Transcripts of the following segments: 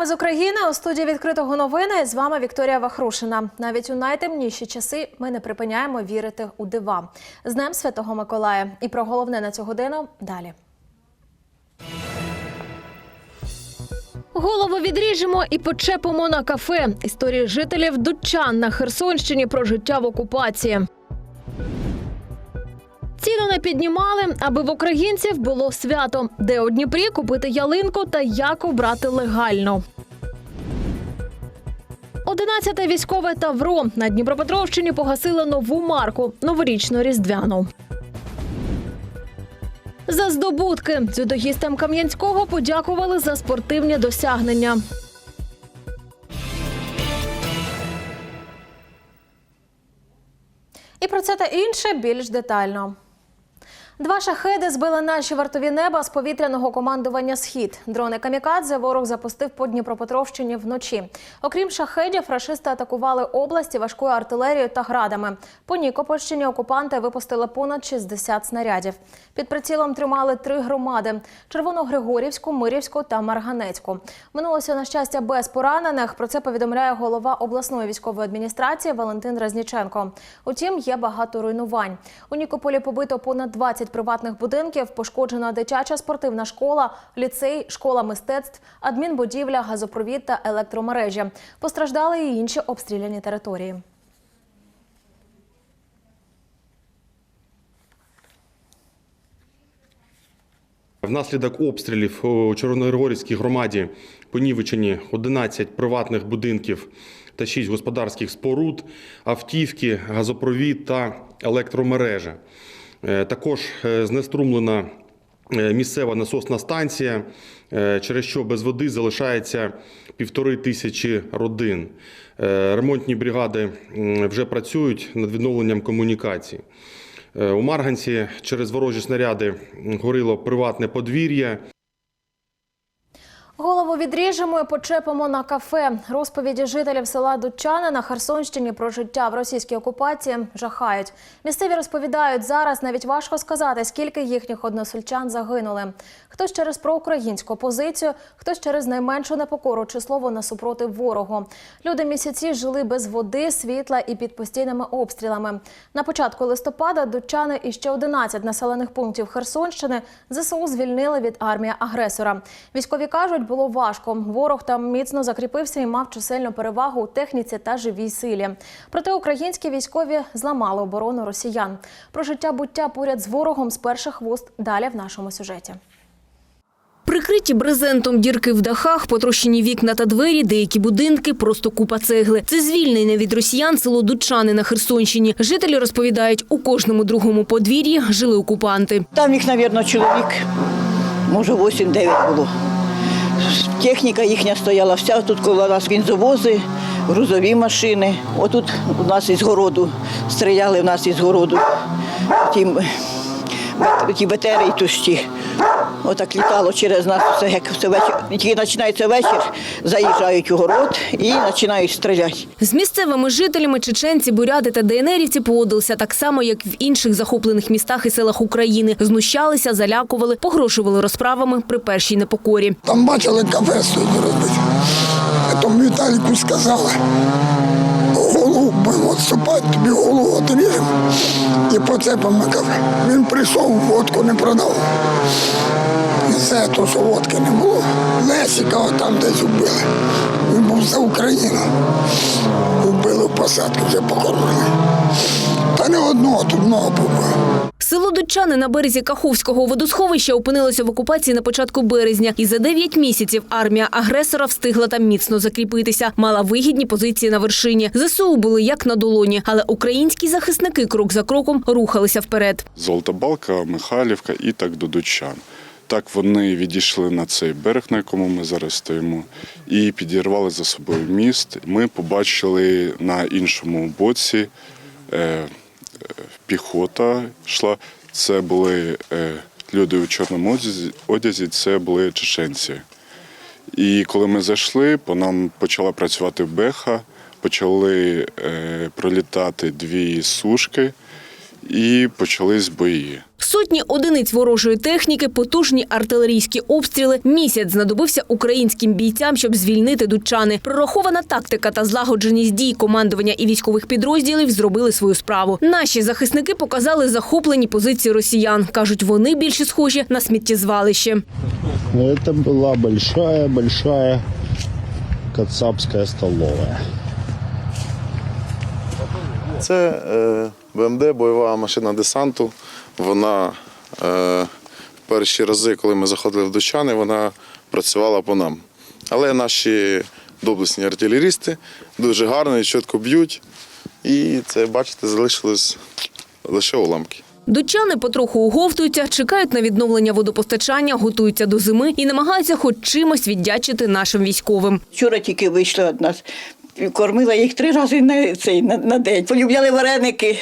Вітаємо з України у студії відкритого новини. З вами Вікторія Вахрушина. Навіть у найтемніші часи ми не припиняємо вірити у дива. З Днем Святого Миколая. І про головне на цю годину далі. Голову відріжемо і почепимо на кафе. Історії жителів Дучан на Херсонщині про життя в окупації. Ціну не піднімали, аби в українців було свято, де у Дніпрі купити ялинку та як обрати легально. 11-те військове Тавро на Дніпропетровщині погасили нову марку новорічну різдвяну. За здобутки дзюдоїстам Кам'янського подякували за спортивні досягнення. І про це та інше більш детально. Два шахеди збили наші вартові неба з повітряного командування Схід. Дрони камікадзе ворог запустив по Дніпропетровщині вночі. Окрім шахедів, рашисти атакували області важкою артилерією та градами. По Нікопольщині окупанти випустили понад 60 снарядів. Під прицілом тримали три громади: Червоногригорівську, Мирівську та Марганецьку. Минулося на щастя без поранених. Про це повідомляє голова обласної військової адміністрації Валентин Разніченко. Утім, є багато руйнувань. У Нікополі побито понад 20 приватних будинків, пошкоджена дитяча спортивна школа, ліцей, школа мистецтв, адмінбудівля, газопровід та електромережі. Постраждали і інші обстріляні території. Внаслідок обстрілів у Червоногорівській громаді понівечені 11 приватних будинків та 6 господарських споруд, автівки, газопровід та електромережа. Е, Також е, знеструмлена е, місцева насосна станція, через що без води залишається півтори тисячі родин. Ремонтні бригади вже працюють над відновленням комунікацій. У Марганці через ворожі снаряди горіло приватне подвір'я. Голову відріжемо і почепимо на кафе. Розповіді жителів села Дудчани на Херсонщині про життя в російській окупації жахають. Місцеві розповідають, зараз навіть важко сказати, скільки їхніх односельчан загинули. Хтось через проукраїнську позицію, хтось через найменшу непокору чи слово насупротив ворогу. Люди місяці жили без води, світла і під постійними обстрілами. На початку листопада дудчани і ще 11 населених пунктів Херсонщини ЗСУ звільнили від армії агресора. Військові кажуть, було важко. Ворог там міцно закріпився і мав чисельну перевагу у техніці та живій силі. Проте українські військові зламали оборону росіян. Про життя буття поряд з ворогом з перших вуст далі в нашому сюжеті. Прикриті брезентом дірки в дахах, потрощені вікна та двері, деякі будинки, просто купа цегли. Це звільнене від росіян село Дучани на Херсонщині. Жителі розповідають, у кожному другому подвір'ї жили окупанти. Там їх, мабуть, чоловік, може, 8-9 було. Техніка їхня стояла вся, тут коло нас кінзовози, грузові машини. Отут у нас із городу стріляли в нас із городу. Ті, м- ті БТРи і тушті. Отак літало через нас все, як все вечір. Тільки починається вечір, заїжджають у город і починають стріляти. З місцевими жителями чеченці, буряти та ДНРівці поводилися так само, як в інших захоплених містах і селах України. Знущалися, залякували, погрошували розправами при першій непокорі. Там бачили кафе сьогодні робити. А тому Віталіку сказали, і поцепимо на. Він прийшов, водку не продав. І все, то, що водки не було. Лесіка там десь вбили. Він був за Україну. Вбили в посадку, вже покормили. Та не одного, тут много побили. Село Дудчани на березі Каховського водосховища опинилося в окупації на початку березня. І за 9 місяців армія агресора встигла там міцно закріпитися. Мала вигідні позиції на вершині. ЗСУ були як на долоні, але українські захисники крок за кроком рухалися вперед. Золота Балка, Михайлівка і так до Дучан. Так вони відійшли на цей берег, на якому ми зараз стоїмо, і підірвали за собою міст. Ми побачили на іншому боці е, піхота йшла. Це були е, люди у чорному одязі, це були чеченці. І коли ми зайшли, по нам почала працювати беха, почали е, пролітати дві сушки і почались бої. Сотні одиниць ворожої техніки, потужні артилерійські обстріли. Місяць знадобився українським бійцям, щоб звільнити дучани. Прорахована тактика та злагодженість дій командування і військових підрозділів зробили свою справу. Наші захисники показали захоплені позиції росіян. кажуть, вони більше схожі на сміттєзвалище. Но это была большая-большая кацапская столовая. Це е, БМД, бойова машина десанту. Вона е, в перші рази, коли ми заходили в Дучани, вона працювала по нам. Але наші доблесні артилерісти дуже гарно і чітко б'ють. І це, бачите, залишилось лише уламки. Дучани потроху оговтуються, чекають на відновлення водопостачання, готуються до зими і намагаються хоч чимось віддячити нашим військовим. Вчора тільки вийшла від нас. Кормила їх три рази на, цей, на, на день. Полюбляли вареники,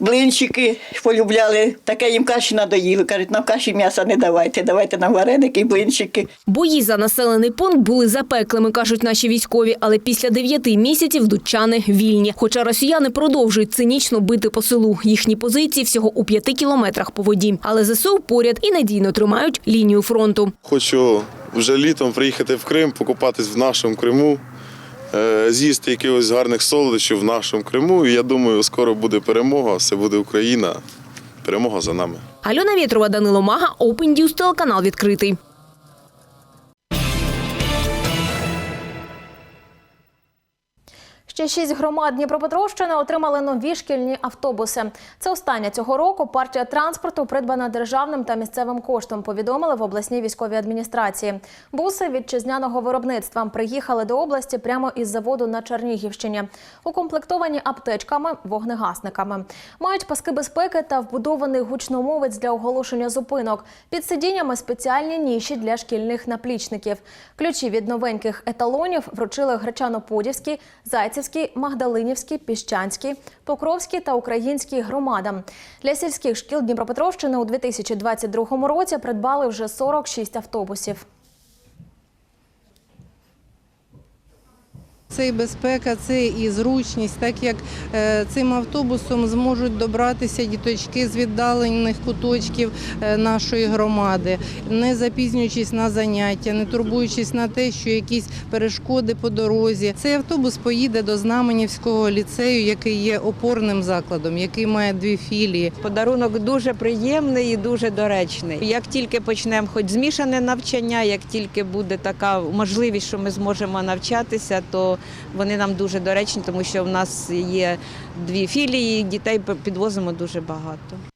блинчики, полюбляли. Таке їм каші надоїли. Кажуть, нам каші м'яса не давайте, давайте нам вареники і блинчики. Бої за населений пункт були запеклими, кажуть наші військові, але після дев'яти місяців дучани вільні. Хоча росіяни продовжують цинічно бити по селу. Їхні позиції всього у п'яти кілометрах по воді. Але ЗСУ поряд і надійно тримають лінію фронту. Хочу вже літом приїхати в Крим, покупатись в нашому Криму, з'їсти якихось гарних солодощів в нашому Криму. І я думаю, скоро буде перемога, все буде Україна. Перемога за нами. Альона Вєтрова, Данило Мага, Open News, телеканал відкритий. Ще шість громад Дніпропетровщини отримали нові шкільні автобуси. Це остання цього року партія транспорту придбана державним та місцевим коштом. Повідомили в обласній військовій адміністрації. Буси вітчизняного виробництва приїхали до області прямо із заводу на Чернігівщині. Укомплектовані аптечками, вогнегасниками. Мають паски безпеки та вбудований гучномовець для оголошення зупинок. Під сидіннями спеціальні ніші для шкільних наплічників. Ключі від новеньких еталонів вручили Гречано-Подівській, Зайцівській, Магдалинівській, Піщанській, Покровській та Українській громадам. Для сільських шкіл Дніпропетровщини у 2022 році придбали вже 46 автобусів. Це і безпека, це і зручність, так як е, цим автобусом зможуть добратися діточки з віддалених куточків е, нашої громади, не запізнюючись на заняття, не турбуючись на те, що якісь перешкоди по дорозі. Цей автобус поїде до Знаменівського ліцею, який є опорним закладом, який має дві філії. Подарунок дуже приємний і дуже доречний. Як тільки почнемо хоч змішане навчання, як тільки буде така можливість, що ми зможемо навчатися, то вони нам дуже доречні, тому що в нас є дві філії, дітей підвозимо дуже багато.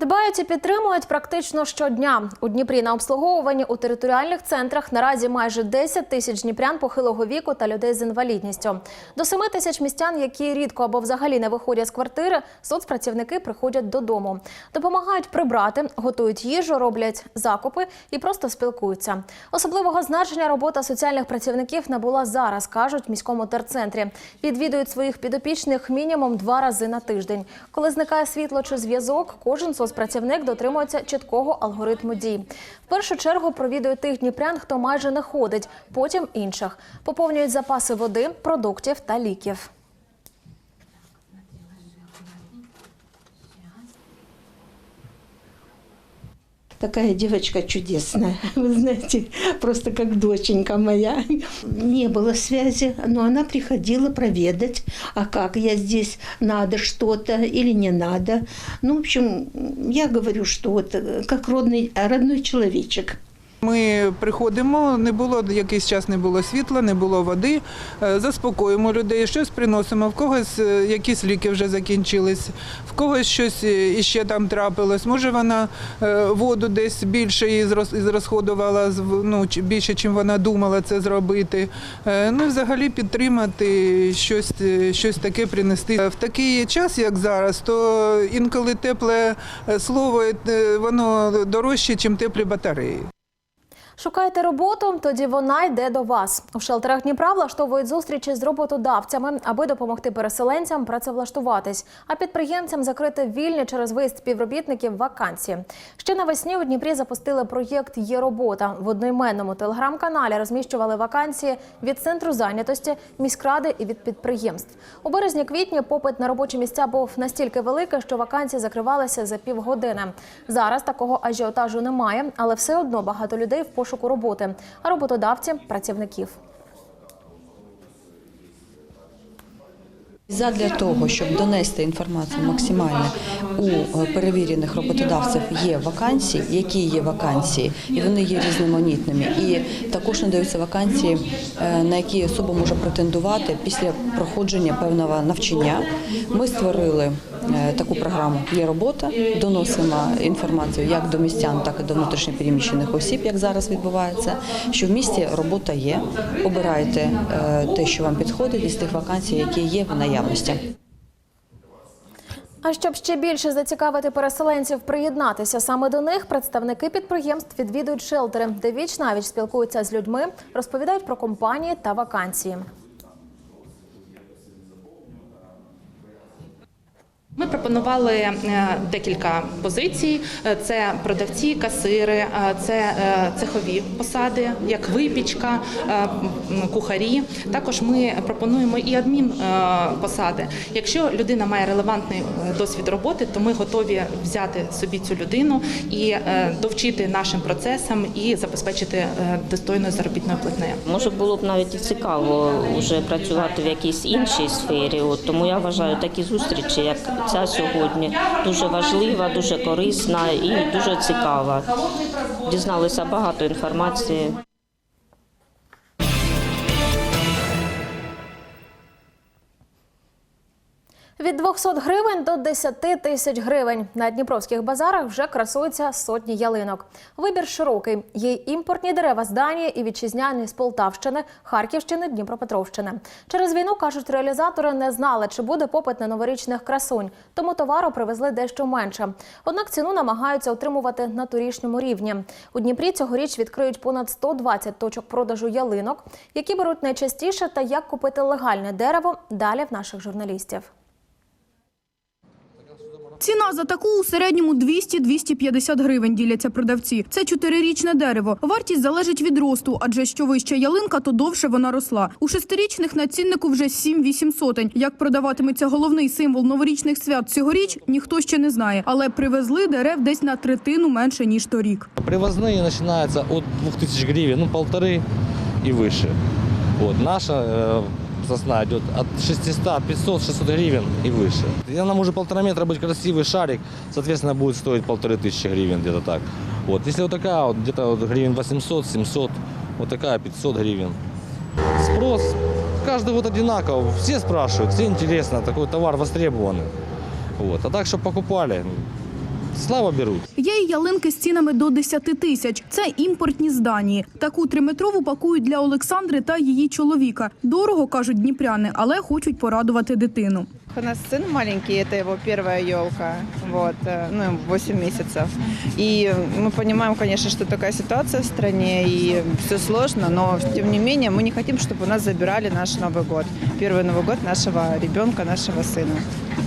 Дбають і підтримують практично щодня. У Дніпрі на обслуговуванні у територіальних центрах наразі майже 10 тисяч дніпрян похилого віку та людей з інвалідністю. До 7 тисяч містян, які рідко або взагалі не виходять з квартири, соцпрацівники приходять додому. Допомагають прибрати, готують їжу, роблять закупи і просто спілкуються. Особливого значення робота соціальних працівників набула зараз, кажуть в міському терцентрі. Відвідують своїх підопічних мінімум два рази на тиждень. Коли зникає світло чи зв'язок, кожен соцпрацівник дотримується чіткого алгоритму дій. В першу чергу провідують тих дніпрян, хто майже не ходить, потім інших. Поповнюють запаси води, продуктів та ліків. Такая девочка чудесная, вы знаете, просто как доченька моя. Не было связи, но она приходила проведать, а как я здесь, надо что-то или не надо. Ну, в общем, я говорю, что вот э, как родный, родной человечек. Ми приходимо, не було якийсь час, не було світла, не було води. е, Заспокоїмо людей, щось приносимо. В когось е, якісь ліки вже закінчились, в когось щось е, іще там трапилось. Може, вона воду десь більше з- ну, більше, чим вона думала це зробити. Ну взагалі підтримати щось, щось таке принести. В такий час, як зараз, то інколи тепле слово воно дорожче, ніж теплі батареї. Шукаєте роботу, тоді вона йде до вас. У шелтерах Дніпра влаштовують зустрічі з роботодавцями, аби допомогти переселенцям працевлаштуватись, а підприємцям закрити вільні через виїзд співробітників вакансії. Ще навесні у Дніпрі запустили проєкт Є робота. В одноіменному телеграм-каналі розміщували вакансії від центру зайнятості, міськради і від підприємств. У березні-квітні попит на робочі місця був настільки великий, що вакансії закривалися за півгодини. Зараз такого ажіотажу немає, але все одно багато людей в пошуку роботи, а роботодавці працівників. Задля того, щоб донести інформацію максимально у е, перевірених роботодавців є вакансії, які є вакансії, і вони є різноманітними. І також надаються вакансії, е, на які особа може претендувати після проходження певного навчання. Ми створили таку програму Є робота, доносимо інформацію як до містян, так і до внутрішньопереміщених осіб, як зараз відбувається. Що в місті робота є. Обирайте е, те, що вам підходить із тих вакансій, які є в наявності. А щоб ще більше зацікавити переселенців приєднатися саме до них, представники підприємств відвідують шелтери, де віч навіч спілкуються з людьми, розповідають про компанії та вакансії. Ми пропонували е, декілька позицій: Е, це продавці, касири, е, це цехові посади, як випічка, кухарі. Також ми пропонуємо і адмін е. Якщо людина має релевантний досвід роботи, то ми готові взяти собі цю людину і довчити нашим процесам і забезпечити достойною заробітною платнею. Може було б навіть цікаво вже працювати в якійсь іншій сфері. Тому я вважаю такі зустрічі, як ця сьогодні, дуже важлива, дуже корисна і дуже цікава. Дізналися багато інформації. Від 200 гривень до 10 тисяч гривень на дніпровських базарах вже красуються сотні ялинок. Вибір широкий. Є імпортні дерева з Данії і вітчизняні з Полтавщини, Харківщини, Дніпропетровщини. Через війну кажуть, реалізатори не знали, чи буде попит на новорічних красунь, тому товару привезли дещо менше. Однак ціну намагаються утримувати на торішньому рівні. У Дніпрі цьогоріч відкриють понад 120 точок продажу ялинок, які беруть найчастіше та як купити легальне дерево. Далі в наших журналістів. Ціна за таку у середньому 200-250 гривень діляться продавці. Це чотирирічне дерево. Вартість залежить від росту, адже що вища ялинка, то довше вона росла. У шестирічних на ціннику вже 7-8 сотень. Як продаватиметься головний символ новорічних свят цьогоріч, ніхто ще не знає. Але привезли дерев десь на третину менше, ніж торік. Привозные начинаются от 2000 гривен, ну полторы и выше. Вот. Наша э, сосна идет от 600, 500, 600 гривен и выше. И она может полтора метра быть красивый шарик, соответственно, будет стоить полторы тысячи гривен где-то так. Вот. Если вот такая, вот, где-то вот гривен 800, 700, вот такая 500 гривен. Спрос каждый вот одинаково, все спрашивают, все интересно, такой товар востребованный. Вот. А так, чтобы покупали, слава берут. Є й ялинки з цінами до 10 тисяч. Це імпортні з Данії. Таку триметрову пакують для Олександри та її чоловіка. Дорого, кажуть дніпряни, але хочуть порадувати дитину. У нас сын маленький, это его первая елка, вот, э, ну, ему 8 месяцев. И мы понимаем, конечно, что такая ситуация в стране, и все сложно, но тем не менее мы не хотим, чтобы у нас забирали наш Новый год, первый Новый год нашего ребенка, нашего сына.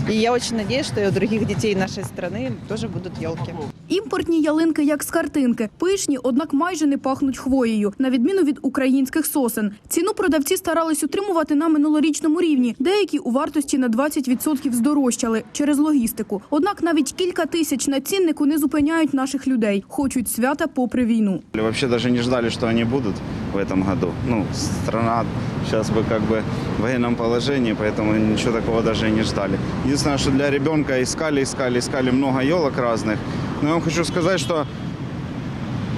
И я очень надеюсь, что и у других детей нашей страны тоже будут елки. Імпортні ялинки, як з картинки, пишні, однак майже не пахнуть хвоєю, на відміну від українських сосен. Ціну продавці старались утримувати на минулорічному рівні. Деякі у вартості на 20% здорожчали через логістику. Однак навіть кілька тисяч на ціннику не зупиняють наших людей. Хочуть свята попри війну. Вообще даже не ждали, что они будут в этом году. Ну, страна сейчас бы как бы в военном положении, поэтому ничего такого даже и не ждали. Единственное, что для ребенка искали, искали, искали много елок разных. Но я вам хочу сказать, что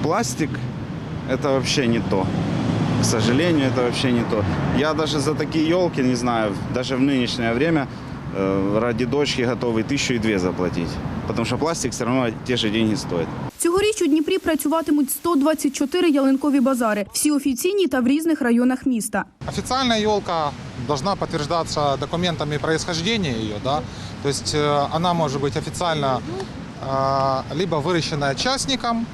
пластик – это вообще не то. К сожалению, это вообще не то. Я даже за такие елки, не знаю, даже в нынешнее время ради дочки готовый тысячу и две заплатить. Потому что пластик все равно те же деньги стоит. Цьогоріч у Дніпрі працюватимуть 124 ялинкові базари. Всі офіційні та в різних районах міста. Официальная елка должна подтверждаться документами происхождения ее, да, то есть э, она может быть официально э, либо выращенная частником,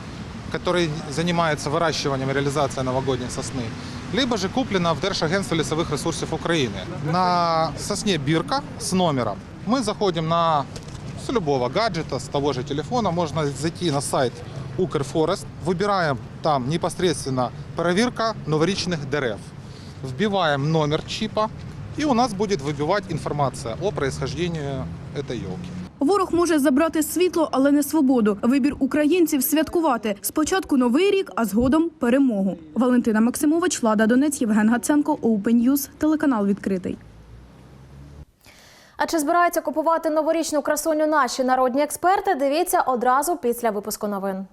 который занимается выращиванием и реализацией новогодней сосны, либо же куплена в Держагентстве лесовых ресурсов Украины. На сосне бирка с номером мы заходим на с любого гаджета, с того же телефона, можно зайти на сайт Укрфорест, выбираем там непосредственно проверка новорічных дерев, вбиваем номер чипа, и у нас будет выбивать информация о происхождении этой елки. Ворог може забрати світло, але не свободу. Вибір українців святкувати спочатку новий рік, а згодом перемогу. Валентина Максимович, Лада Донець, Євген Гаценко, Open News, телеканал відкритий. А чи збираються купувати новорічну красуню наші народні експерти? Дивіться одразу після випуску новин.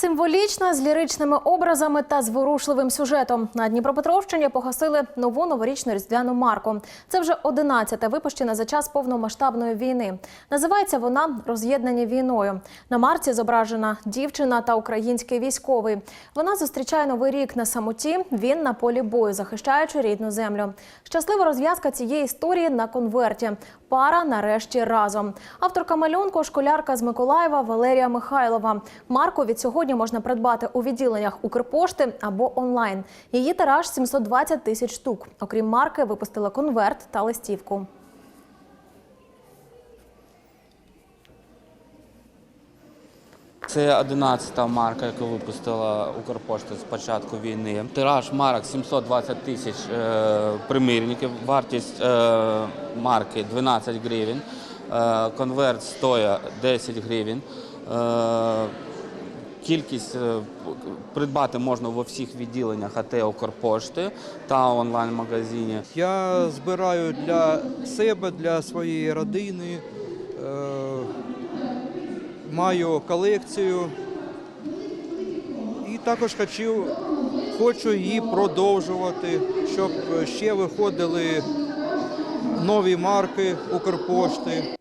Символічно з ліричними образами та зворушливим сюжетом на Дніпропетровщині погасили нову новорічну різдвяну марку. Це вже 11-та випущена за час повномасштабної війни. Називається вона Роз'єднані війною. На марці зображена дівчина та український військовий. Вона зустрічає новий рік на самоті. Він на полі бою, захищаючи рідну землю. Щаслива розв'язка цієї історії на конверті. Пара нарешті разом. Авторка малюнку школярка з Миколаєва Валерія Михайлова. Марку від сьогодні можна придбати у відділеннях Укрпошти або онлайн. Її тираж 720 тисяч штук. Окрім марки, випустила конверт та листівку. Це 11-та марка, яку випустила Укрпошта з початку війни. Тираж марок 720 тисяч е, примірників, вартість е, марки 12 гривень, е, конверт стоїть 10 гривень. Е, Кількість е, придбати можна во всіх відділеннях АТ Укрпошти та онлайн-магазині. Я збираю для себе, для своєї родини. Е, маю колекцію і також хочу, хочу її продовжувати, щоб ще виходили нові марки Укрпошти.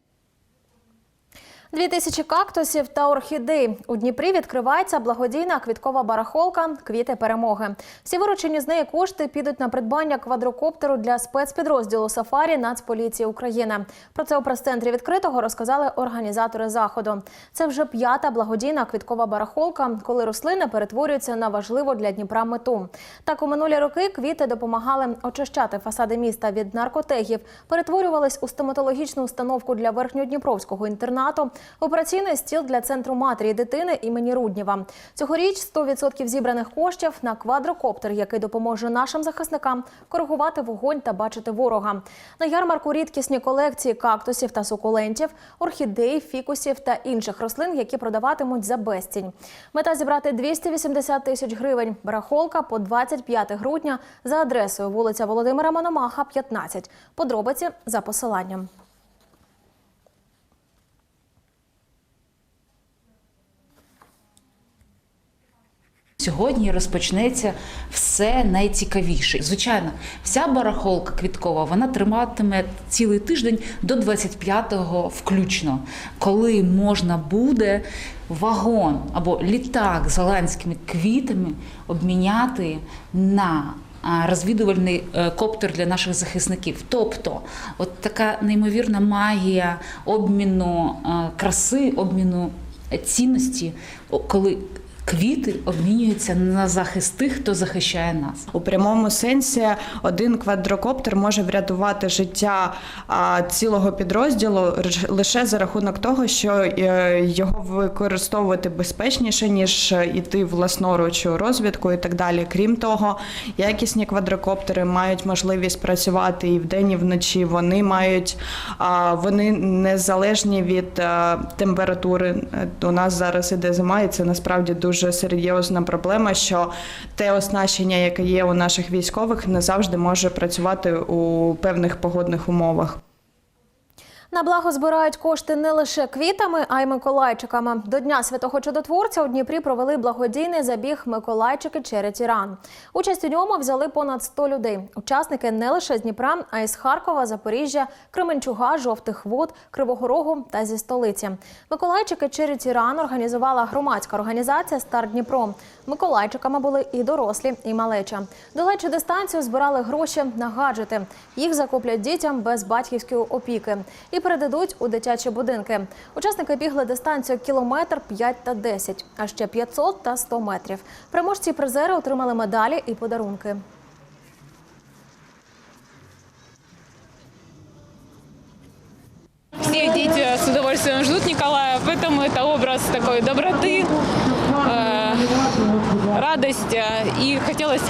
Дві тисячі кактусів та орхідей. У Дніпрі відкривається благодійна квіткова барахолка Квіти перемоги. Всі виручені з неї кошти підуть на придбання квадрокоптеру для спецпідрозділу Сафарі Нацполіції України. Про це у прес-центрі відкритого розказали організатори заходу. Це вже п'ята благодійна квіткова барахолка, коли рослини перетворюються на важливу для Дніпра мету. Так у минулі роки квіти допомагали очищати фасади міста від наркотегів, перетворювались у стоматологічну установку для верхньодніпровського інтернату, операційний стіл для центру матері дитини імені Руднєва. Цьогоріч 100% зібраних коштів на квадрокоптер, який допоможе нашим захисникам коригувати вогонь та бачити ворога. На ярмарку рідкісні колекції кактусів та сукулентів, орхідей, фікусів та інших рослин, які продаватимуть за безцінь. Мета зібрати 280 тисяч гривень. Барахолка по 25 грудня за адресою вулиця Володимира Мономаха, 15. Подробиці за посиланням. Сьогодні розпочнеться все найцікавіше. Звичайно, вся барахолка квіткова вона триматиме цілий тиждень до 25-го включно, коли можна буде вагон або літак з голландськими квітами обміняти на розвідувальний е, коптер для наших захисників. Тобто, от така неймовірна магія обміну е, краси, обміну цінності, коли квіти обмінюються на захист тих, хто захищає нас. У прямому сенсі один квадрокоптер може врятувати життя цілого підрозділу лише за рахунок того, що е, його використовувати безпечніше ніж іти власноруч у розвідку і так далі. Крім того, якісні квадрокоптери мають можливість працювати і вдень, і вночі. Вони мають вони незалежні від е, температури. Е, У нас зараз іде зима, і це насправді дуже серйозна проблема, що те оснащення, яке є у наших військових, не завжди може працювати у певних погодних умовах. На благо збирають кошти не лише квітами, а й миколайчиками. До Дня Святого Чудотворця у Дніпрі провели благодійний забіг Миколайчики через Іран. Участь у ньому взяли понад 100 людей. Учасники не лише з Дніпра, а й з Харкова, Запоріжжя, Кременчуга, Жовтих Вод, Кривого Рогу та зі столиці. Миколайчики через Іран організувала громадська організація Стар Дніпро. Миколайчиками були і дорослі, і малеча. Долечу дистанцію збирали гроші на гаджети. Їх закуплять дітям без батьківської опіки і передадуть у дитячі будинки. Учасники бігли дистанцію кілометр, 5 та 10, а ще 500 та 100 метрів. Переможці і призери отримали медалі і подарунки. Все дети с удовольствием ждут Николая, поэтому это образ такой доброты, э, радости. И хотелось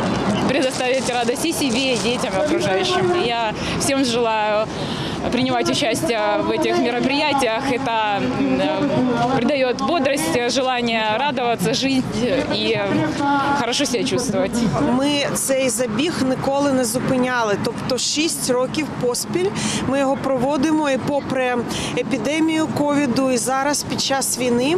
предоставить радость и себе, и детям, и окружающим. Я всем желаю принимать участие в этих мероприятиях. Это м, э, придает бодрость, желание радоваться, жить и хорошо себя чувствовать. Ми цей забіг ніколи не зупиняли. Тобто 6 років поспіль ми його проводимо і попри епідемію ковіду, і зараз під час війни,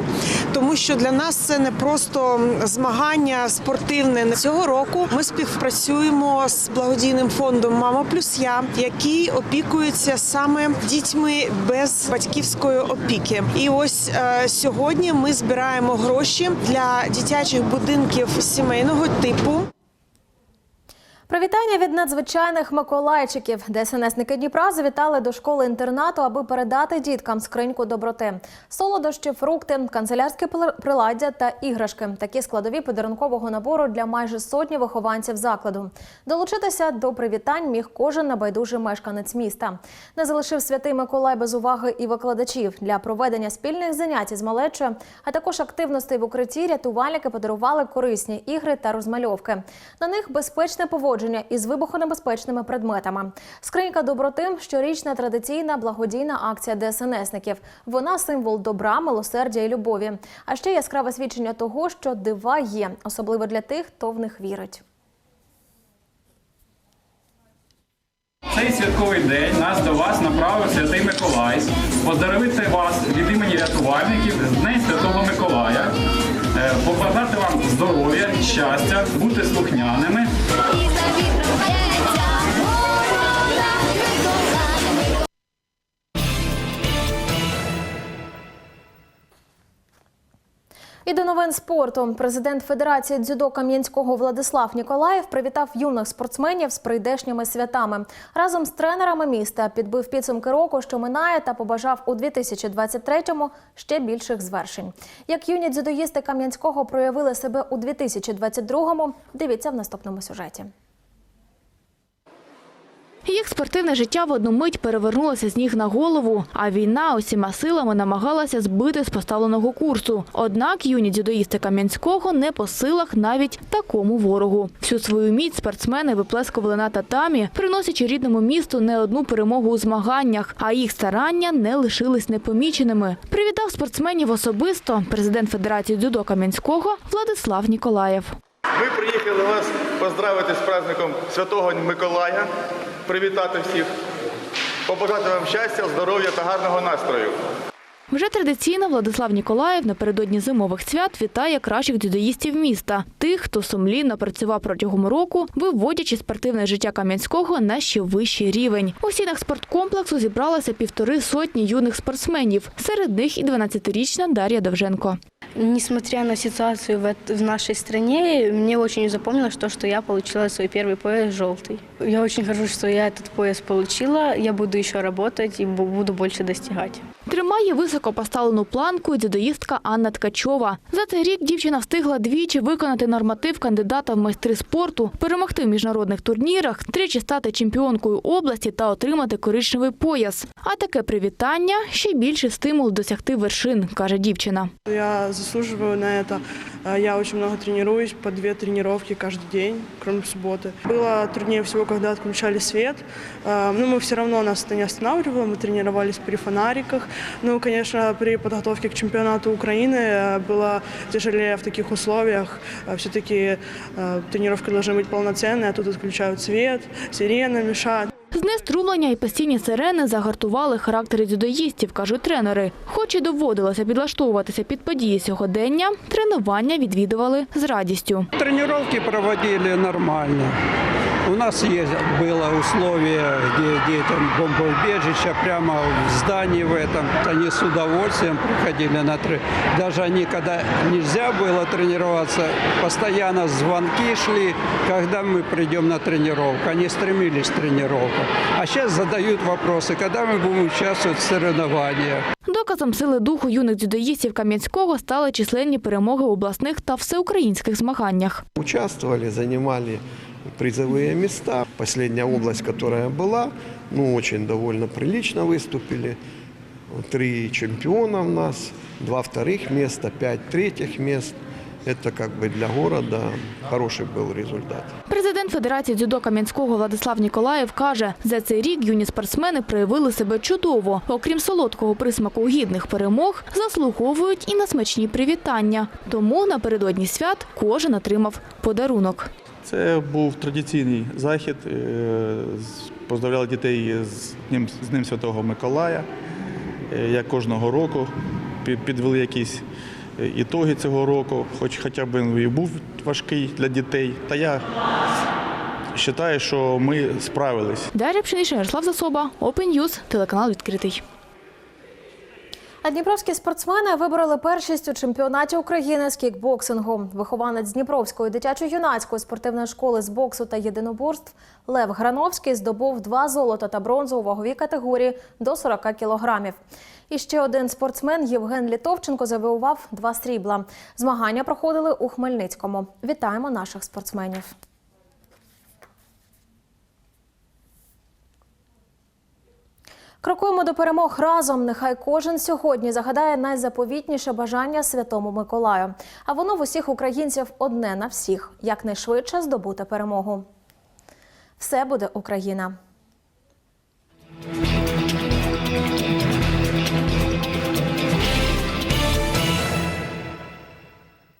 тому що для нас це не просто змагання спортивне. Цього року ми співпрацюємо з благодійним фондом Мама плюс я, який опікується саме дітьми без батьківської опіки. І ось е, сьогодні ми збираємо гроші для дитячих будинків сімейного типу. Привітання від надзвичайних миколайчиків. ДСНСники Дніпра завітали до школи-інтернату, аби передати діткам скриньку доброти. Солодощі, фрукти, канцелярське приладдя та іграшки. Такі складові подарункового набору для майже сотні вихованців закладу. Долучитися до привітань міг кожен небайдужий мешканець міста. Не залишив святий Миколай без уваги і викладачів для проведення спільних занять із малечою, а також активностей в укритті. Рятувальники подарували корисні ігри та розмальовки. На них безпечне поводження із вибухонебезпечними предметами. Скринька доброти щорічна традиційна благодійна акція ДСНСників. Вона символ добра, милосердя і любові. А ще яскраве свідчення того, що дива є, особливо для тих, хто в них вірить. Цей святковий день нас до вас направив Святий Миколай. Поздоровити вас від імені рятувальників з Днем Святого Миколая. Е, Побажати вам здоров'я, щастя, бути слухняними. І до новин спорту. Президент Федерації дзюдо Кам'янського Владислав Ніколаєв привітав юних спортсменів з прийдешніми святами. Разом з тренерами міста підбив підсумки року, що минає, та побажав у 2023-му ще більших звершень. Як юні дзюдоїсти Кам'янського проявили себе у 2022-му, дивіться в наступному сюжеті. Їх спортивне життя в одну мить перевернулося з ніг на голову, а війна усіма силами намагалася збити з поставленого курсу. Однак юні дзюдоїсти Кам'янського не по силах навіть такому ворогу. Всю свою міць спортсмени виплескували на татамі, приносячи рідному місту не одну перемогу у змаганнях, а їх старання не лишились непоміченими. Привітав спортсменів особисто президент Федерації дзюдо Кам'янського Владислав Ніколаєв. Ми приїхали вас поздравити з праздником Святого Миколая, привітати всіх, побажати вам щастя, здоров'я та гарного настрою. Вже традиційно Владислав Ніколаєв напередодні зимових свят вітає кращих дзюдоїстів міста, тих, хто сумлінно працював протягом року, виводячи спортивне життя Кам'янського на ще вищий рівень. У стінах спорткомплексу зібралося півтори сотні юних спортсменів. Серед них і 12-річна Дар'я Довженко. Несмотря на ситуацию в, эт- в нашей стране, мне очень запомнилось то, что я получила свой первый пояс желтый. Я очень горжусь, что я этот пояс получила. Я буду еще работать и бу- буду больше достигать. Тримає високо поставлену планку і дзюдоїстка Анна Ткачова. За цей рік дівчина встигла двічі виконати норматив кандидата в майстри спорту, перемогти в міжнародних турнірах, тричі стати чемпіонкою області та отримати коричневий пояс. А таке привітання ще більший стимул досягти вершин, каже дівчина. Я заслуживаю на это. Э, Я очень много тренируюсь, по две тренировки каждый день, кроме субботы. Было труднее всего, когда отключали свет. Э, Но мы все равно нас это не останавливало, мы тренировались при фонариках. Ну, конечно, при подготовке к чемпионату Украины э, было тяжелее в таких условиях. Все-таки тренировки должны быть полноценные, а тут отключают свет, сирена мешает. Знеструмлення і постійні сирени загартували характери дзюдоїстів, кажуть тренери. Хоч і доводилося підлаштовуватися під події сьогодення, тренування відвідували з радістю. Тренировки проводили нормально. У нас есть было условие, где детям бомбоубежище прямо в здании в этом. Они с удовольствием приходили на тренировки. Даже они, когда нельзя было тренироваться, постоянно звонки шли, когда мы придем на тренировку. Они стремились к тренировкам. А сейчас задают вопросы, когда мы будем участвовать в соревнованиях. Доказом сили духу юних дзюдоїстів Кам'янського стали численні перемоги в обласних та всеукраїнських змаганнях. Участвовали, занимали призовые места. Последняя область, которая была, ну, очень довольно прилично выступили. Три чемпиона у нас, два вторых места, пять третьих мест. Это как бы для города хороший был результат. Президент Федерації дзюдо Кам'янського Владислав Ніколаєв каже, за цей рік юні спортсмени проявили себе чудово. Окрім солодкого присмаку гідних перемог, заслуговують і на смачні привітання. Тому напередодні свят кожен отримав подарунок. Це був традиційний захід. е, Поздравляли дітей з Днем, з Днем Святого Миколая. Е, Як кожного року підвели якісь е, ітоги цього року, хоч хоча б він і був важкий для дітей. Та я вважаю, що ми справились. Дар'я Пшенична, Ярослав Засоба, Open News, телеканал відкритий. А дніпровські спортсмени вибороли першість у чемпіонаті України з кікбоксингу. Вихованець Дніпровської дитячо-юнацької спортивної школи з боксу та єдиноборств Лев Грановський здобув два золота та бронзу у ваговій категорії до 40 кілограмів. І ще один спортсмен Євген Літовченко завоював два срібла. Змагання проходили у Хмельницькому. Вітаємо наших спортсменів. Крокуємо до перемог разом. Нехай кожен сьогодні загадає найзаповітніше бажання Святому Миколаю. А воно в усіх українців одне на всіх якнайшвидше здобути перемогу. Все буде Україна.